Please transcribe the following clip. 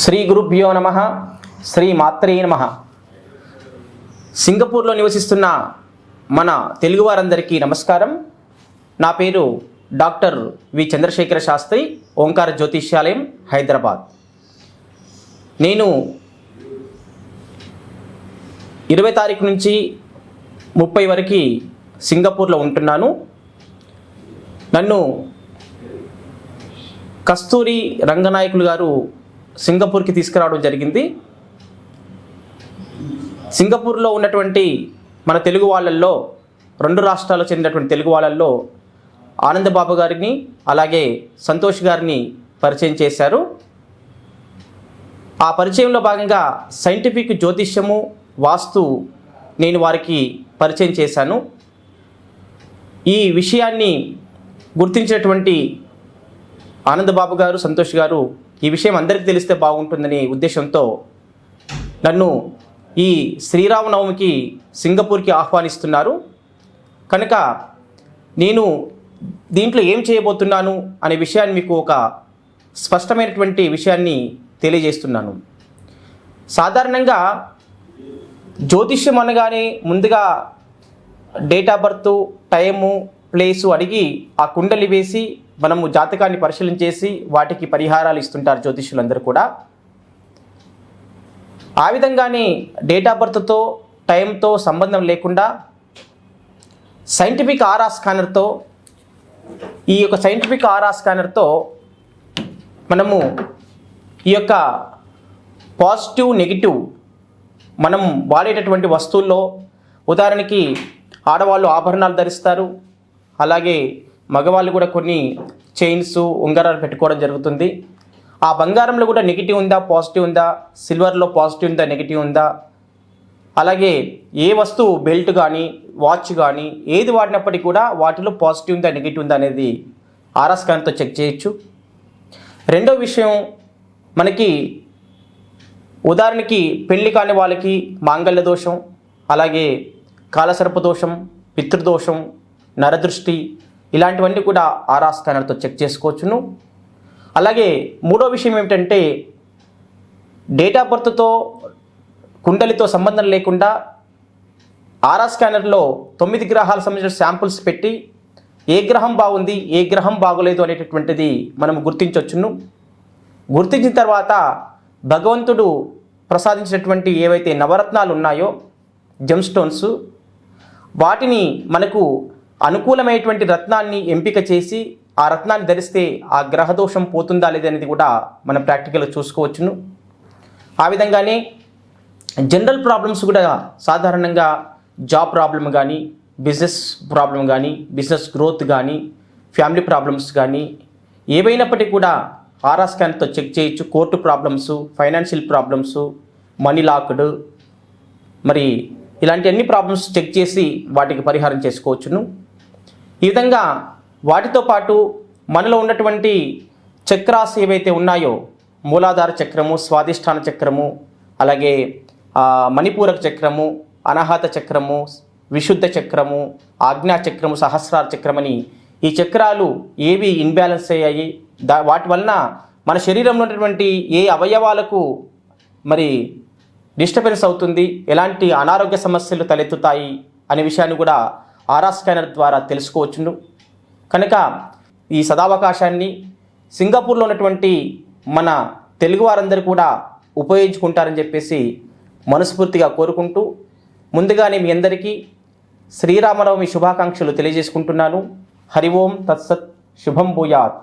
శ్రీ గురుభ్యో నమ శ్రీ మాత్రే నమ. సింగపూర్లో నివసిస్తున్న మన తెలుగువారందరికీ నమస్కారం. నా పేరు డాక్టర్ వి చంద్రశేఖర శాస్త్రి ఓంకార జ్యోతిష్యాలయం హైదరాబాద్. నేను ఇరవై తారీఖు నుంచి ముప్పై వరకు సింగపూర్లో ఉంటున్నాను. నన్ను కస్తూరి రంగనాయకులు గారు సింగపూర్కి తీసుకురావడం జరిగింది. సింగపూర్లో ఉన్నటువంటి మన తెలుగు వాళ్ళల్లో రెండు రాష్ట్రాలకు చెందినటువంటి తెలుగు వాళ్ళల్లో ఆనందబాబు గారిని అలాగే సంతోష్ గారిని పరిచయం చేశారు. ఆ పరిచయంలో భాగంగా సైంటిఫిక్ జ్యోతిష్యము వాస్తు నేను వారికి పరిచయం చేశాను. ఈ విషయాన్ని గుర్తించినటువంటి ఆనందబాబు గారు సంతోష్ గారు ఈ విషయం అందరికీ తెలిస్తే బాగుంటుందనే ఉద్దేశంతో నన్ను ఈ శ్రీరామనవమికి సింగపూర్కి ఆహ్వానిస్తున్నారు. కనుక నేను దీంట్లో ఏం చేయబోతున్నాను అనే విషయాన్ని మీకు ఒక స్పష్టమైనటువంటి విషయాన్ని తెలియజేస్తున్నాను. సాధారణంగా జ్యోతిష్యం అనగానే ముందుగా date of birth time place అడిగి ఆ కుండలి వేసి మనము జాతకాన్ని పరిశీలన చేసి వాటికి పరిహారాలు ఇస్తుంటారు జ్యోతిష్యులందరూ కూడా. ఆ విధంగానే డేట్ ఆఫ్ బర్త్తో టైంతో సంబంధం లేకుండా సైంటిఫిక్ ఆరా స్కానర్తో ఈ యొక్క సైంటిఫిక్ ఆరా స్కానర్తో మనము ఈ యొక్క పాజిటివ్ నెగిటివ్ మనం వాడేటటువంటి వస్తువుల్లో ఉదాహరణకి ఆడవాళ్ళు ఆభరణాలు ధరిస్తారు. అలాగే మగవాళ్ళు కూడా కొన్ని చైన్స్ ఉంగరాలు పెట్టుకోవడం జరుగుతుంది. ఆ బంగారంలో కూడా నెగిటివ్ ఉందా పాజిటివ్ ఉందా సిల్వర్లో పాజిటివ్ ఉందా నెగిటివ్ ఉందా? అలాగే ఏ వస్తువు బెల్ట్ కానీ వాచ్ కానీ ఏది వాడినప్పటికీ కూడా వాటిలో పాజిటివ్ ఉందా నెగిటివ్ ఉందా అనేది ఆర్ఆర్ స్కాన్తో చెక్ చేయొచ్చు. రెండో విషయం మనకి ఉదాహరణకి పెళ్ళి కాని వాళ్ళకి మాంగళ్య దోషం అలాగే కాలసర్ప దోషం పితృదోషం నరదృష్టి ఇలాంటివన్నీ కూడా ఆరా స్కానర్తో చెక్ చేసుకోవచ్చును. అలాగే మూడో విషయం ఏమిటంటే డేట్ ఆఫ్ బర్త్తో కుండలితో సంబంధం లేకుండా ఆరా స్కానర్లో తొమ్మిది గ్రహాలకు సంబంధించిన శాంపుల్స్ పెట్టి ఏ గ్రహం బాగుంది ఏ గ్రహం బాగోలేదు అనేటటువంటిది మనం గుర్తించవచ్చును. గుర్తించిన తర్వాత భగవంతుడు ప్రసాదించినటువంటి ఏవైతే నవరత్నాలు ఉన్నాయో జమ్ స్టోన్స్ వాటిని మనకు అనుకూలమైనటువంటి రత్నాన్ని ఎంపిక చేసి ఆ రత్నాన్ని ధరిస్తే ఆ గ్రహదోషం పోతుందా లేదనేది కూడా మనం ప్రాక్టికల్గా చూసుకోవచ్చును. ఆ విధంగానే జనరల్ ప్రాబ్లమ్స్ కూడా సాధారణంగా జాబ్ ప్రాబ్లం కానీ బిజినెస్ ప్రాబ్లం కానీ బిజినెస్ గ్రోత్ కానీ ఫ్యామిలీ ప్రాబ్లమ్స్ కానీ ఏవైనప్పటికీ కూడా ఆర్ఆర్ స్కాన్తో చెక్ చేయొచ్చు. Court problems financial problems money locked మరి ఇలాంటి అన్ని ప్రాబ్లమ్స్ చెక్ చేసి వాటికి పరిహారం చేసుకోవచ్చును. ఈ విధంగా వాటితో పాటు మనలో ఉన్నటువంటి చక్రాస్ ఏవైతే ఉన్నాయో మూలాధార చక్రము స్వాధిష్టాన చక్రము అలాగే మణిపూరక చక్రము అనాహత చక్రము విశుద్ధ చక్రము ఆజ్ఞా చక్రము సహస్రార చక్రమని ఈ చక్రాలు ఏవి ఇన్బ్యాలెన్స్ అయ్యాయి? దా వాటి వలన మన శరీరంలో ఉన్నటువంటి ఏ అవయవాలకు మరి డిస్టర్బెన్స్ అవుతుంది? ఎలాంటి అనారోగ్య సమస్యలు తలెత్తుతాయి? అనే విషయాన్ని కూడా ఆరా స్కానర్ ద్వారా తెలుసుకోవచ్చును. కనుక ఈ సదావకాశాన్ని సింగపూర్లో ఉన్నటువంటి మన తెలుగు వారందరూ కూడా ఉపయోగించుకుంటారని చెప్పేసి మనస్ఫూర్తిగా కోరుకుంటూ ముందుగానే మీ అందరికీ శ్రీరామనవమి శుభాకాంక్షలు తెలియజేసుకుంటున్నాను. హరి ఓం తత్సత్ శుభం భూయాత్.